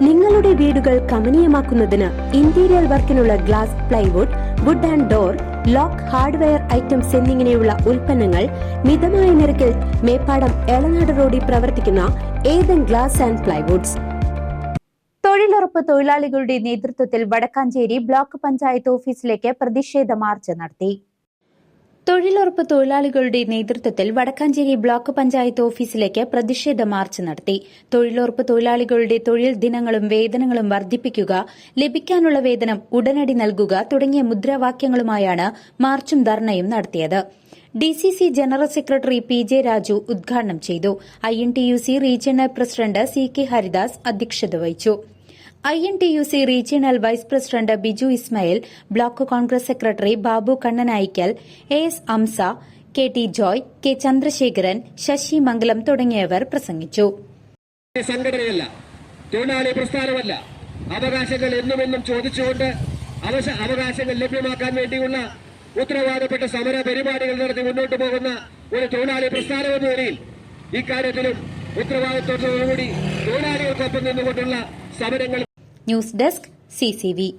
നിങ്ങളുടെ വീടുകൾ കമനീയമാക്കുന്നതിന് interior വർക്കിനുള്ള glass plywood wood and door lock hardware items എന്നിങ്ങനെയുള്ള ഉൽപ്പന്നങ്ങൾ മിതമായ നിരക്കിൽ മേപ്പാടം എളനാട് റോഡിൽ പ്രവർത്തിക്കുന്ന ഏതൻ ഗ്ലാസ് ആൻഡ് പ്ലൈവുഡ്സ് തൊഴിലുറപ്പ് തൊഴിലാളികളുടെ നേതൃത്വത്തിൽ വടക്കാഞ്ചേരി ബ്ലോക്ക് പഞ്ചായത്ത് ഓഫീസിലേക്ക് പ്രതിഷേധ മാർച്ച് നടത്തി. തൊഴിലുറപ്പ് തൊഴിലാളികളുടെ നേതൃത്വത്തിൽ വടക്കാഞ്ചേരി ബ്ലോക്ക് പഞ്ചായത്ത് ഓഫീസിലേക്ക് പ്രതിഷേധ മാർച്ച് നടത്തി. തൊഴിലുറപ്പ് തൊഴിലാളികളുടെ തൊഴിൽ ദിനങ്ങളും വേതനങ്ങളും വർദ്ധിപ്പിക്കുക ലഭിക്കാനുള്ള വേതനം ഉടനടി നൽകുക തുടങ്ങിയ മുദ്രാവാക്യങ്ങളുമായാണ് മാർച്ചും ധർണയും നടത്തിയത്. DCC general secretary P J Raju ഉദ്ഘാടനം ചെയ്തു. I N T U C regional president C K Haridas അധ്യക്ഷത വഹിച്ചു. I N T U C regional vice president Biju Ismail block Congress secretary Babu Kannanaikkal A S Amsa K T Joy K Chandrasekharan Sasi Mangalam തുടങ്ങിയവർ പ്രസംഗിച്ചു. സംഘടനയല്ല തൊഴിലാളി പ്രസ്ഥാനമല്ല. അവകാശങ്ങൾ എന്നുമെന്നും ചോദിച്ചുകൊണ്ട് അവശ അവകാശങ്ങൾ ലഭ്യമാക്കാൻ വേണ്ടിയുള്ള ഉത്തരവാദപ്പെട്ട സമര പരിപാടികൾ നടത്തി മുന്നോട്ട് പോകുന്ന ഒരു തൊഴിലാളി പ്രസ്ഥാനമെന്ന നിലയിൽ ഇക്കാര്യത്തിലും ഉത്തരവാദിത്തോടുകൂടി തൊഴിലാളികൾക്കൊപ്പം നിന്നുകൊണ്ടുള്ള സമരങ്ങൾ ന്യൂസ് ഡെസ്ക് സിസിവി